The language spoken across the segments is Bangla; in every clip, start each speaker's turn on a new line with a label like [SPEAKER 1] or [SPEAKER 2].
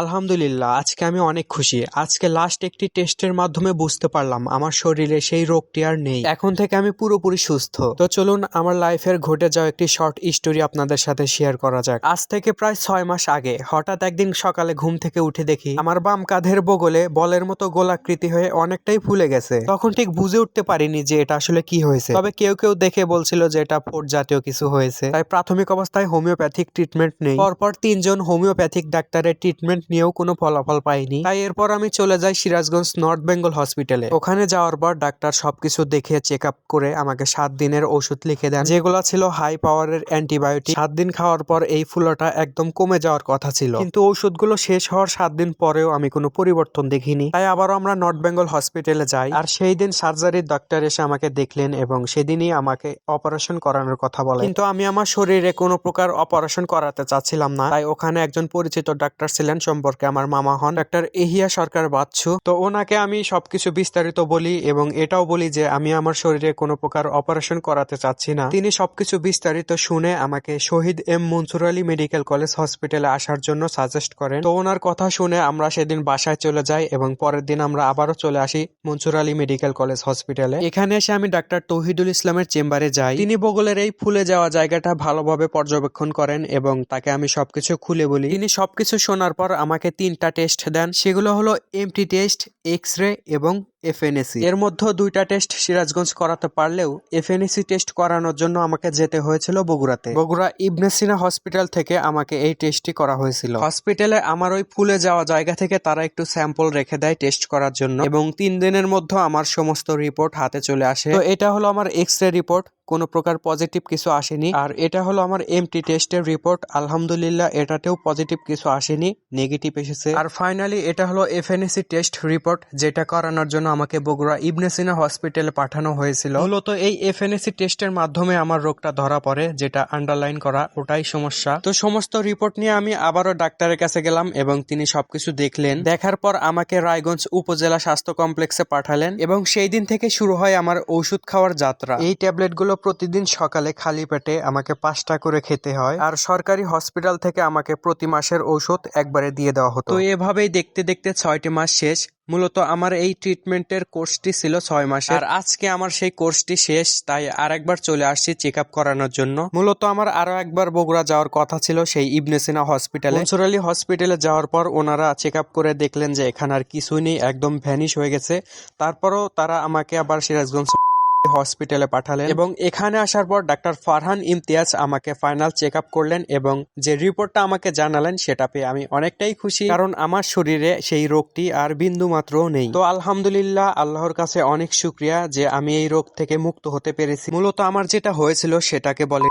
[SPEAKER 1] আলহামদুলিল্লাহ, আজকে আমি অনেক খুশি। আজকে লাস্ট একটি টেস্টের মাধ্যমে বুঝতে পারলাম, আমার শরীরে সেই রোগটি আর নেই। এখন থেকে আমি পুরোপুরি সুস্থ। তো চলুন আমার লাইফের ঘটে যাওয়া একটি শর্ট স্টোরি আপনাদের সাথে শেয়ার করা যাক। আজ থেকে প্রায় ছয় মাস আগে, হঠাৎ একদিন সকালে ঘুম থেকে উঠে দেখি, আমার বাম কাঁধের বগলে বলের মতো গোলাকৃতি হয়ে অনেকটাই ফুলে গেছে। তখন ঠিক বুঝে উঠতে পারিনি যে এটা আসলে কি হয়েছে। তবে কেউ কেউ দেখে বলছিল যে এটা ফোট জাতীয় কিছু হয়েছে। তাই প্রাথমিক অবস্থায় হোমিওপ্যাথিক ট্রিটমেন্ট নেই। পরপর তিনজন হোমিওপ্যাথিক ডাক্তারের ট্রিটমেন্ট নিয়েও কোনো ফলাফল পাইনি। তাই এরপর আমি চলে যাই সিরাজগঞ্জ নর্থ বেঙ্গল হসপিটালে। ওখানে যাওয়ার পর ডাক্তার সবকিছু দেখে চেক আপ করে আমাকে সাত দিনের ওষুধ লিখে দেন। যেগুলো ছিল হাই পাওয়ারের অ্যান্টিবায়োটিক সাত দিন খাওয়ার পর এই ফুলাটা একদম কমে যাওয়ার কথা ছিল। কিন্তু ওষুধগুলো শেষ হওয়ার সাত দিন পরেও আমি কোনো পরিবর্তন দেখিনি। তাই আবারও আমরা নর্থ বেঙ্গল হসপিটালে যাই। আর সেই দিন সার্জারির ডাক্তার এসে আমাকে দেখলেন এবং সেদিনই আমাকে অপারেশন করানোর কথা বলে। কিন্তু আমি আমার শরীরে কোনো প্রকার অপারেশন করাতে চাচ্ছিলাম না। তাই ওখানে একজন পরিচিত ডাক্তার ছিলেন সম্পর্কে আমার মামা হন। ডাক্তার এহিয়া সরকার বাচ্চু। তো ওনাকে আমি সবকিছু বিস্তারিত বলি এবং এটাও বলি যে আমি আমার শরীরে কোনো প্রকার অপারেশন করাতে চাচ্ছি না। তিনি সবকিছু বিস্তারিত শুনে আমাকে Shahid M Mansur Ali medical college হসপিটালে আসার জন্য সাজেস্ট করেন। তো ওনার কথা শুনে আমরা সেদিন বাসায় চলে যাই এবং পরের দিন আমরা আবারও চলে আসি মনসুর আলী মেডিকেল কলেজ হসপিটালে। এখানে এসে আমি ডাক্তার তৌহিদুল ইসলামের চেম্বারে যাই। তিনি বগলের এই ফুলে যাওয়া জায়গাটা ভালোভাবে পর্যবেক্ষণ করেন এবং তাকে আমি সবকিছু খুলে বলি। তিনি সবকিছু শোনার পর আমাকে তিনটা টেস্ট দেন। সেগুলো হলো এমটি টেস্ট এক্স রে এবং এফএনএসি এর মধ্যে দুইটা টেস্ট সিরাজগঞ্জ করাতে পারলেও এফএনএসি টেস্ট করানোর জন্য আমাকে যেতে হয়েছিল বগুড়াতে। বগুড়া ইবনে সিনা হসপিটাল থেকে আমাকে এই টেস্টটি করা হয়েছিল। হসপিটালে আমার ওই ফুলে যাওয়া জায়গা থেকে তারা একটু স্যাম্পল রেখে দেয় টেস্ট করার জন্য। এবং তিন দিনের মধ্যে আমার সমস্ত রিপোর্ট হাতে চলে আসে। তো এটা হলো আমার এক্স রে রিপোর্ট কোনো প্রকার পজিটিভ কিছু আসেনি। আর এটা হলো আমার এমটি টেস্টের রিপোর্ট আলহামদুলিল্লাহ এটাতেও পজিটিভ কিছু আসেনি নেগেটিভ এসেছে। আর ফাইনালি এটা হলো এফএনএসি টেস্ট রিপোর্ট যেটা করানোর জন্য আমাকে বগুড়া ইবনে সিনা হসপিটালে পাঠানো হয়েছিল। মূলত এই এফএনএসি টেস্টের মাধ্যমে আমার রোগটা ধরা পড়ে যেটা আন্ডারলাইন করা ওটাই সমস্যা। তো সমস্ত রিপোর্ট নিয়ে আমি আবারও ডাক্তারের কাছে গেলাম এবং তিনি সবকিছু দেখলেন। দেখার পর আমাকে রায়গঞ্জ উপজেলা স্বাস্থ্য কমপ্লেক্সে পাঠালেন এবং সেই দিন থেকে শুরু হয় আমার ওষুধ খাওয়ার যাত্রা। এই ট্যাবলেটগুলো প্রতিদিন সকালে খালি পেটে আমাকে পাঁচটা করে খেতে হয় আর সরকারি হসপিটাল থেকে আমাকে প্রতি মাসের ঔষধ একবারে দিয়ে দেওয়া হতো। তো এভাবেই দেখতে দেখতে ছয়টি মাস শেষ। মূলত আমার এই ট্রিটমেন্টের কোর্সটি ছিল ছয় মাসের। আর আজকে আমার সেই কোর্সটি শেষ তাই আরেকবার চলে আসছি চেক আপ করানোর জন্য। মূলত আমার আরও একবার বগুড়া যাওয়ার কথা ছিল সেই ইবনেসিনা হসপিটালে মনসুর আলী হসপিটালে যাওয়ার পর ওনারা চেক আপ করে দেখলেন যে এখানে আর কিছুই নেই একদম ভ্যানিশ হয়ে গেছে। তারপরও তারা আমাকে আবার সিরাজগঞ্জ হসপিটালে পাঠালেন। এবং এখানে আসার পর ডাক্তার ফারহান ইমতিয়াজ আমাকে ফাইনাল চেক আপ করলেন এবং যে রিপোর্টটা আমাকে জানালেন সেটা পেয়ে আমি অনেকটাই খুশি। কারণ আমার শরীরে সেই রোগটি আর বিন্দু মাত্রও নেই। তো আলহামদুলিল্লাহ আল্লাহর কাছে অনেক শুক্রিয়া যে আমি এই রোগ থেকে মুক্ত হতে পেরেছি। মূলত আমার যেটা হয়েছিল সেটাকে বলে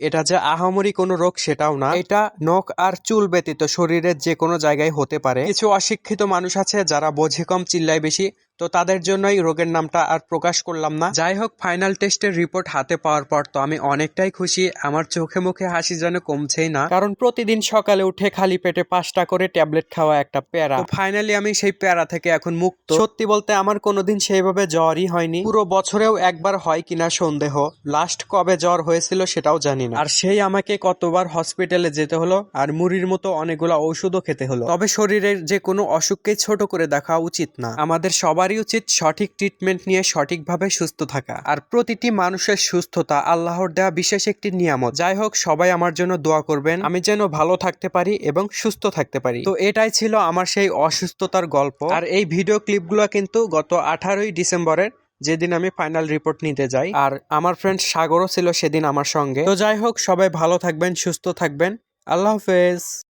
[SPEAKER 1] এটা যে আহামরি কোনো রোগ সেটাও না। এটা নখ আর চুল ব্যতীত শরীরের যে কোনো জায়গায় হতে পারে। কিছু অশিক্ষিত মানুষ আছে যারা বোঝে কম চিল্লায় বেশি। তো তাদের জন্যই রোগের নামটা আর প্রকাশ করলাম না। যাই হোক ফাইনাল টেস্টের রিপোর্ট হাতে পাওয়ার পর তো আমি অনেকটাই খুশি। আমার চোখে মুখে হাসি যেন কমছেই না। কারণ প্রতিদিন সকালে উঠে খালি পেটে পাঁচটা করে ট্যাবলেট খাওয়া একটা প্যারা। ফাইনালি আমি সেই প্যারা থেকে এখন মুক্ত। সত্যি বলতে আমার কোনোদিন সেইভাবে জ্বরই হয়নি। পুরো বছরেও একবার হয় কিনা সন্দেহ। লাস্ট কবে জ্বর হয়েছিল সেটাও জানি না। আর সেই আমাকে কতবার হসপিটালে যেতে হলো আর মুড়ির মতো অনেকগুলো ঔষধও খেতে হলো। তবে শরীরের যে কোনো অসুখকে ছোট করে দেখা উচিত না। আমাদের সবারই উচিত সঠিক ট্রিটমেন্ট নিয়ে সঠিকভাবে সুস্থ থাকা। আর প্রতিটি মানুষের সুস্থতা আল্লাহর দেওয়া বিশেষ একটি নিয়ামত। যাই হোক, সবাই আমার জন্য দোয়া করবেন। আমি যেন ভালো থাকতে পারি এবং সুস্থ থাকতে পারি। তো এটাই ছিল আমার সেই অসুস্থতার গল্প। আর এই ভিডিও ক্লিপগুলো কিন্তু গত আঠারোই ডিসেম্বরের যেদিন আমি ফাইনাল রিপোর্ট নিতে যাই। আর আমার ফ্রেন্ড সাগরও ছিল সেদিন আমার সঙ্গে। তো যাই হোক, সবাই ভালো থাকবেন, সুস্থ থাকবেন। আল্লাহ হাফেজ।